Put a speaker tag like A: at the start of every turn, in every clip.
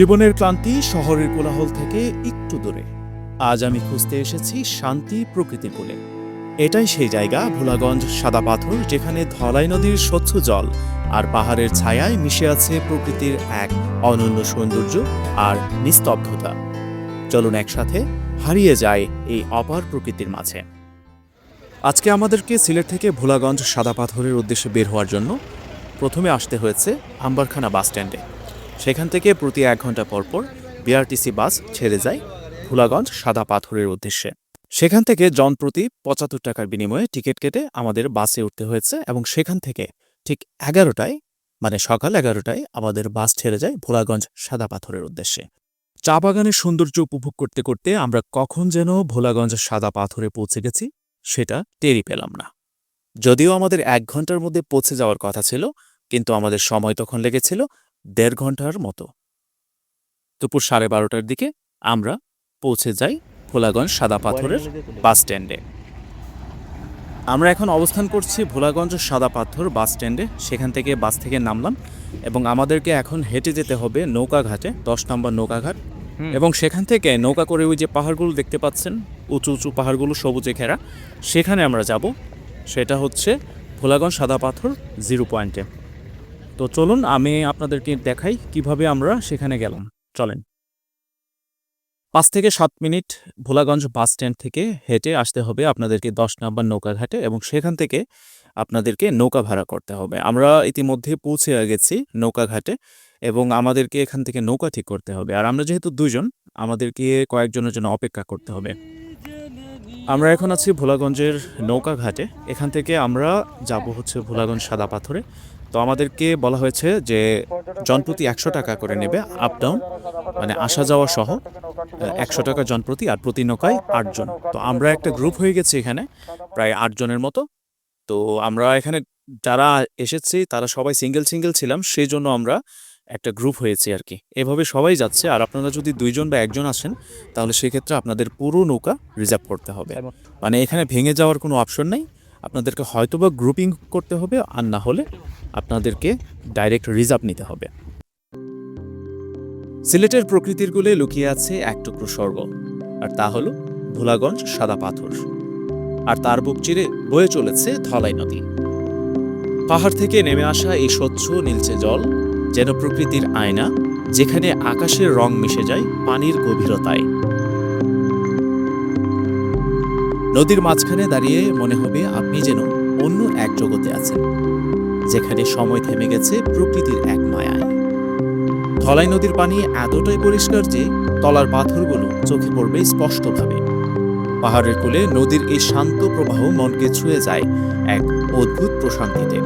A: জীবনের ক্লান্তি শহরের কোলাহল থেকে একটু দূরে। আজ আমি খুঁজতে এসেছি শান্তি প্রকৃতির কোলে এটাই সেই জায়গা, ভোলাগঞ্জ সাদা পাথর, যেখানে ধলাই নদীর স্বচ্ছ জল আর পাহাড়ের ছায়ায় মিশে আছে প্রকৃতির এক অনন্য সৌন্দর্য আর নিস্তব্ধতা। চলুন একসাথে হারিয়ে যায় এই অপার প্রকৃতির মাঝে। আজকে আমাদেরকে সিলেট থেকে ভোলাগঞ্জ সাদা পাথরের উদ্দেশ্যে বের হওয়ার জন্য প্রথমে আসতে হয়েছে আম্বারখানা বাস স্ট্যান্ডে সেখান থেকে প্রতি এক ঘণ্টা পর পর বিআরটিসি বাস ছেড়ে যায় ভোলাগঞ্জ সাদা পাথরের উদ্দেশ্যে। সেখান থেকে জনপ্রতি পঁচাত্তর টাকার বিনিময়ে টিকিট কেটে আমাদের বাসে উঠতে হয়েছে এবং সেখান থেকে ঠিক এগারোটায় মানে সকাল এগারোটায় আমাদের বাস ছেড়ে যায় ভোলাগঞ্জ সাদা পাথরের উদ্দেশ্যে। চা বাগানের সৌন্দর্য উপভোগ করতে করতে আমরা কখন যেন ভোলাগঞ্জ সাদা পাথরে পৌঁছে গেছি সেটা টেরি পেলাম না। যদিও আমাদের এক ঘণ্টার মধ্যে পৌঁছে যাওয়ার কথা ছিল, কিন্তু আমাদের সময় তখন লেগেছিল দেড় ঘণ্টার মতো। দুপুর সাড়ে বারোটার দিকে আমরা পৌঁছে যাই ভোলাগঞ্জ সাদা পাথরের বাস স্ট্যান্ডে। আমরা এখন অবস্থান করছি ভোলাগঞ্জ সাদা পাথর বাস স্ট্যান্ডে। সেখান থেকে বাস থেকে নামলাম এবং আমাদেরকে এখন হেঁটে যেতে হবে নৌকাঘাটে দশ নম্বর নৌকাঘাট। এবং সেখান থেকে নৌকা করে ওই যে পাহাড়গুলো দেখতে পাচ্ছেন উঁচু উঁচু পাহাড়গুলো সবুজে ঘেরা সেখানে আমরা যাব। সেটা হচ্ছে ভোলাগঞ্জ সাদা পাথর জিরো পয়েন্টে। তো চলুন, আমি আপনাদেরকে দেখাই কীভাবে আমরা সেখানে গেলাম। চলেন। পাঁচ থেকে সাত মিনিট ভোলাগঞ্জ বাস স্ট্যান্ড থেকে হেঁটে আসতে হবে আপনাদেরকে দশ নম্বর নৌকাঘাটে এবং সেখান থেকে আপনাদেরকে নৌকা ভাড়া করতে হবে। আমরা ইতিমধ্যে পৌঁছে গেছি নৌকাঘাটে এবং আমাদেরকে এখান থেকে নৌকা ঠিক করতে হবে। আর আমরা যেহেতু দুজন, আমাদেরকে কয়েকজনের জন্য অপেক্ষা করতে হবে। আমরা এখন আছি ভোলাগঞ্জের নৌকাঘাটে। এখান থেকে আমরা যাব হচ্ছে ভোলাগঞ্জ সাদা পাথরে। তো আমাদেরকে বলা হয়েছে যে জনপ্রতি একশো টাকা করে নেবে আপ ডাউন মানে আসা যাওয়া সহ একশো টাকা জনপ্রতি আর প্রতি নৌকায় আটজন তো আমরা একটা গ্রুপ হয়ে গেছি এখানে প্রায় আটজনের মতো। তো আমরা এখানে যারা এসেছি তারা সবাই সিঙ্গেল সিঙ্গেল ছিলাম সেই জন্য আমরা একটা গ্রুপ হয়েছি আর কি। এভাবে সবাই যাচ্ছে আর আপনারা যদি দুইজন বা একজন আসেন তাহলে সেক্ষেত্রে আপনাদের পুরো নৌকা রিজার্ভ করতে হবে। মানে এখানে ভেঙে যাওয়ার কোনো অপশন নেই। আপনাদেরকে হয়তোবা গ্রুপিং করতে হবে, আর না হলে আপনাদেরকে ডাইরেক্ট রিজার্ভ নিতে হবে। সিলেটের প্রকৃতির কোলে লুকিয়ে আছে এক টুকরো স্বর্গ, আর তা হলো ভোলাগঞ্জ সাদা পাথর। আর তার বুক চিরে বয়ে চলেছে ধলাই নদী। পাহাড় থেকে নেমে আসা এই স্বচ্ছ নীলচে জল যেন প্রকৃতির আয়না, যেখানে আকাশের রং মিশে যায় পানির গভীরতায়। নদীর মাঝখানে দাঁড়িয়ে মনে হবে আপনি যেন অন্য এক জগতে আছেন, যেখানে সময় থেমে গেছে প্রকৃতির এক মায়ায়। ধলাই নদীর পানি এতটাই পরিষ্কার যে তলার পাথরগুলো চোখে পড়বে স্পষ্টভাবে। পাহাড়ের কোলে নদীর এই শান্ত প্রবাহ মনকে ছুঁয়ে যায় এক অদ্ভুত প্রশান্তিতে।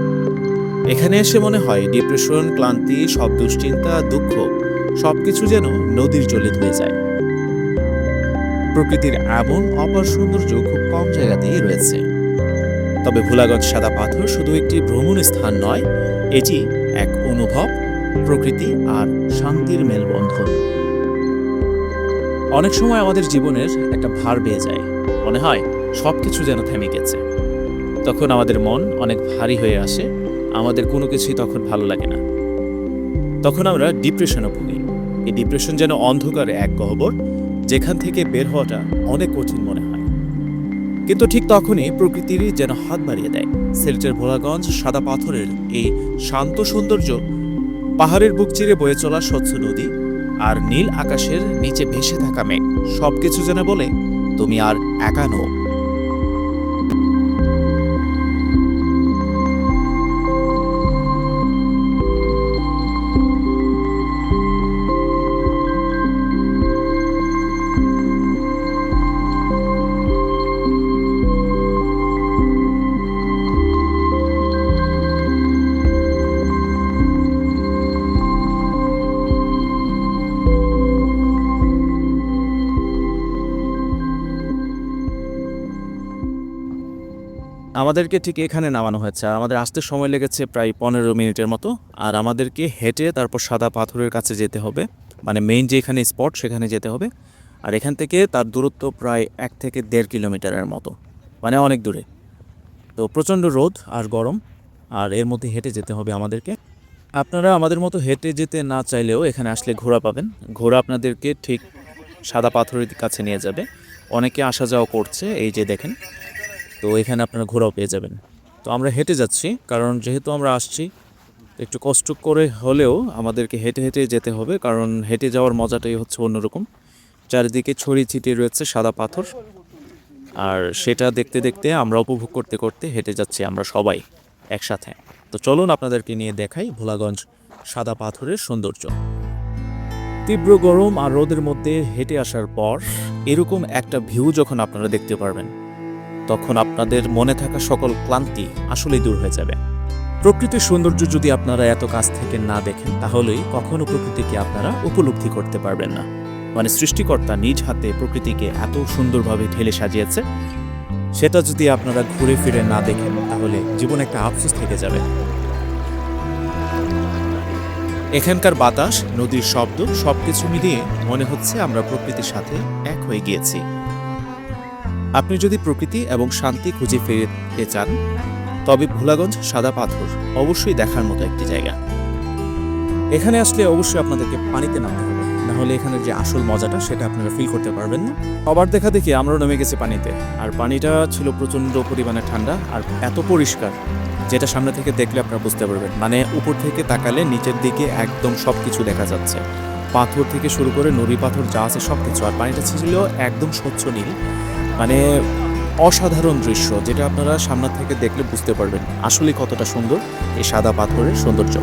A: এখানে এসে মনে হয় ডিপ্রেশন, ক্লান্তি, সব দুশ্চিন্তা, দুঃখ, সবকিছু যেন নদীর জলে ধুয়ে যায়। প্রকৃতির এমন অপার সৌন্দর্য খুব কম জায়গাতেই রয়েছে। তবে ভোলাগঞ্জ সাদা পাথর শুধু একটি ভ্রমণ স্থান নয়, এটি এক অনুভব, প্রকৃতি আর শান্তির মেলবন্ধন। অনেক সময় আমাদের জীবনের একটা ভার বেয়ে যায়, মনে হয় সবকিছু যেন থেমে গেছে। তখন আমাদের মন অনেক ভারী হয়ে আসে, আমাদের কোনো কিছুই তখন ভালো লাগে না। তখন আমরা ডিপ্রেশনে ভুগি। এই ডিপ্রেশন যেন অন্ধকারে এক গহ্বর যেখান থেকে বের হওয়াটা অনেক কঠিন মনে হয়। কিন্তু ঠিক তখনই প্রকৃতিরই যেন হাত বাড়িয়ে দেয়। সিলেটের ভোলাগঞ্জ সাদা পাথরের এই শান্ত সৌন্দর্য পাহাড়ের বুক চিরে বয়ে চলা স্বচ্ছ নদী আর নীল আকাশের নিচে ভেসে থাকা মেঘ। সবকিছু যেন বলে, তুমি আর একা নও। আমাদেরকে ঠিক এখানে নামানো হয়েছে। আর আমাদের আসতে সময় লেগেছে প্রায় পনেরো মিনিটের মতো। আর আমাদেরকে হেঁটে তারপর সাদা পাথরের কাছে যেতে হবে। মানে মেইন যে এখানে স্পট সেখানে যেতে হবে। আর এখান থেকে তার দূরত্ব প্রায় এক থেকে দেড় কিলোমিটারের মতো। মানে অনেক দূরে। তো প্রচণ্ড রোদ আর গরম। আর এর মধ্যে হেঁটে যেতে হবে আমাদেরকে। আপনারা আমাদের মতো হেঁটে যেতে না চাইলেও এখানে আসলে ঘোড়া পাবেন। ঘোড়া আপনাদেরকে ঠিক সাদা পাথরের কাছে নিয়ে যাবে। অনেকে আসা যাওয়া করছে, এই যে দেখেন। তো এখানে আপনারা ঘোরাও পেয়ে যাবেন। তো আমরা হেঁটে যাচ্ছি, কারণ যেহেতু আমরা আসছি, একটু কষ্ট করে হলেও আমাদেরকে হেঁটে হেঁটে যেতে হবে, কারণ হেঁটে যাওয়ার মজাটাই হচ্ছে অন্যরকম। চারিদিকে ছড়িয়ে ছিটিয়ে রয়েছে সাদা পাথর, আর সেটা দেখতে দেখতে আমরা উপভোগ করতে করতে হেঁটে যাচ্ছি আমরা সবাই একসাথে। তো চলুন আপনাদেরকে নিয়ে দেখাই ভোলাগঞ্জ সাদা পাথরের সৌন্দর্য। তীব্র গরম আর রোদের মধ্যে হেঁটে আসার পর এরকম একটা ভিউ যখন আপনারা দেখতে পারবেন তখন আপনাদের মনে থাকা সকল ক্লান্তি আসলেই দূর হয়ে যাবে। প্রকৃতির সৌন্দর্য যদি আপনারা এত কাছ থেকে না দেখেন, তাহলেই কখনো প্রকৃতিকে আপনারা উপলব্ধি করতে পারবেন না। মানে সৃষ্টিকর্তা নিজ হাতে প্রকৃতিকে এত সুন্দরভাবে ঢেলে সাজিয়েছে, সেটা যদি আপনারা ঘুরে ফিরে না দেখেন, তাহলে জীবনে একটা আফসোস থেকে যাবে। এখানকার বাতাস, নদীর শব্দ, সবকিছু মিলিয়ে মনে হচ্ছে আমরা প্রকৃতির সাথে এক হয়ে গিয়েছি। আপনি যদি প্রকৃতি এবং শান্তি খুঁজে ফিরতে চান, তবে ভোলাগঞ্জ সাদা পাথর অবশ্যই দেখার মতো একটি জায়গা। এখানে আসলে অবশ্যই আপনাদেরকে পানিতে নামতে হবে। না হলে এখানে যে আসল মজাটা, সেটা আপনারা ফিল করতে পারবেন না। আবার দেখা দেখি আমরাও নেমে গেছি পানিতে। আর পানিটা ছিল প্রচণ্ড পরিমাণে ঠান্ডা আর এত পরিষ্কার, যেটা সামনে থেকে দেখলে আপনারা বুঝতে পারবেন। মানে উপর থেকে তাকালে নিচের দিকে একদম সব কিছু দেখা যাচ্ছে। পাথর থেকে শুরু করে নুড়ি পাথর যা আছে সব কিছু আর পানিটা ছিল একদম স্বচ্ছ নীল। মানে অসাধারণ দৃশ্য, যেটা আপনারা সামনে থেকে দেখলে বুঝতে পারবেন আসলে কতটা সুন্দর এই সাদা পাথরের সৌন্দর্য।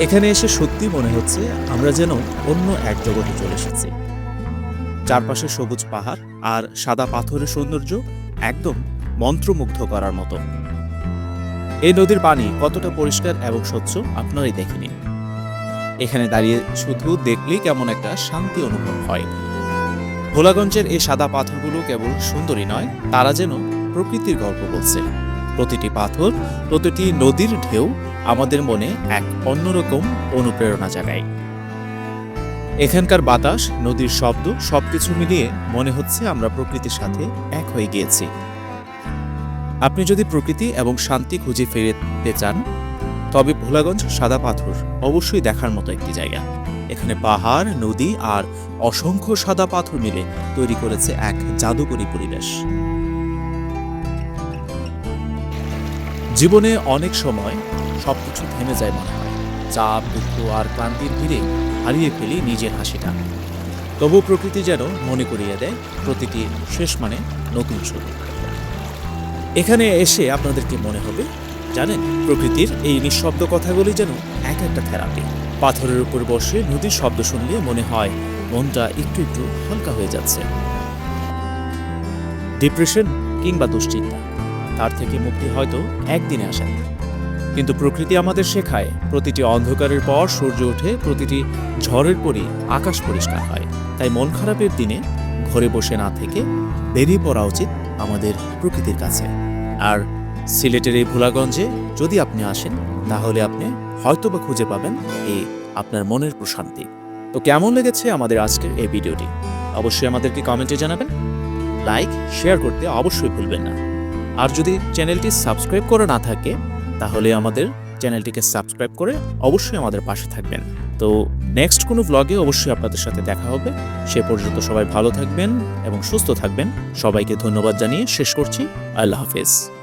A: এখানে এসে সত্যি মনে হচ্ছে আমরা যেন অন্য এক জগতে চলে এসেছি। চারপাশে সবুজ পাহাড় আর সাদা পাথরের সৌন্দর্য একদম মন্ত্রমুগ্ধ করার মতো। এই নদীর পানি কতটা পরিষ্কার এবং স্বচ্ছ আপনারাই দেখে নিন। এখানে দাঁড়িয়ে শুধু দেখলেই কেমন একটা শান্তি অনুভব হয়। ভোলাগঞ্জের এই সাদা পাথরগুলো কেবল সুন্দরী নয়, তারা যেন প্রকৃতির গল্প বলছে। প্রতিটি পাথর, প্রতিটি নদীর ঢেউ আমাদের মনে এক অন্যরকম অনুপ্রেরণা জাগায়। এখানকার বাতাস, নদীর শব্দ সবকিছু মিলিয়ে মনে হচ্ছে আমরা প্রকৃতির সাথে এক হয়ে গিয়েছি। আপনি যদি প্রকৃতি এবং শান্তি খুঁজে ফিরতে চান, তবে ভোলাগঞ্জ সাদা পাথর অবশ্যই দেখার মতো একটি জায়গা। এখানে পাহাড়, নদী আর অসংখ্য সাদা পাথর মিলে তৈরি করেছে এক জাদুকরী পরিবেশ। জীবনে অনেক সময় সবকিছু থেমে যায় মনে হয়। চাপ, দুঃখ আর ক্লান্তির ভিড়ে হারিয়ে ফেলি নিজের হাসিটা। তবু প্রকৃতি যেন মনে করিয়ে দেয় প্রতিটি শেষ মানে নতুন শুরু। এখানে এসে আপনাদেরকে মনে হবে? জানেন, প্রকৃতির এই নিঃশব্দ কথাগুলি যেন এক একটা থেরাপি। পাথরের উপর বসে নদীর শব্দ শুনলে মনে হয় মনটা একটু একটু হালকা হয়ে যাচ্ছে। ডিপ্রেশন কিংবা দুশ্চিন্তা। তার থেকে মুক্তি হয়তো একদিনে আসে না। কিন্তু প্রকৃতি আমাদের শেখায়, প্রতিটি অন্ধকারের পর সূর্য ওঠে, প্রতিটি ঝড়ের পরই আকাশ পরিষ্কার হয়। তাই মন খারাপের দিনে ঘরে বসে না থেকে বেরিয়ে পড়া উচিত আমাদের প্রকৃতির কাছে। আর সিলেটের এই ভোলাগঞ্জে যদি আপনি আসেন, তাহলে আপনি হয়তোবা খুঁজে পাবেন এই আপনার মনের প্রশান্তি। তো কেমন লেগেছে আমাদের আজকের এই ভিডিওটি? অবশ্যই আমাদেরকে কমেন্টে জানাবেন। লাইক, শেয়ার করতে অবশ্যই ভুলবেন না। আর যদি চ্যানেলটি সাবস্ক্রাইব করে না থাকে, তাহলে আমাদের চ্যানেলটিকে সাবস্ক্রাইব করে অবশ্যই আমাদের পাশে থাকবেন। তো নেক্সট কোনো ব্লগে অবশ্যই আপনাদের সাথে দেখা হবে। সে পর্যন্ত সবাই ভালো থাকবেন এবং সুস্থ থাকবেন। সবাইকে ধন্যবাদ জানিয়ে শেষ করছি। আল্লাহ হাফেজ।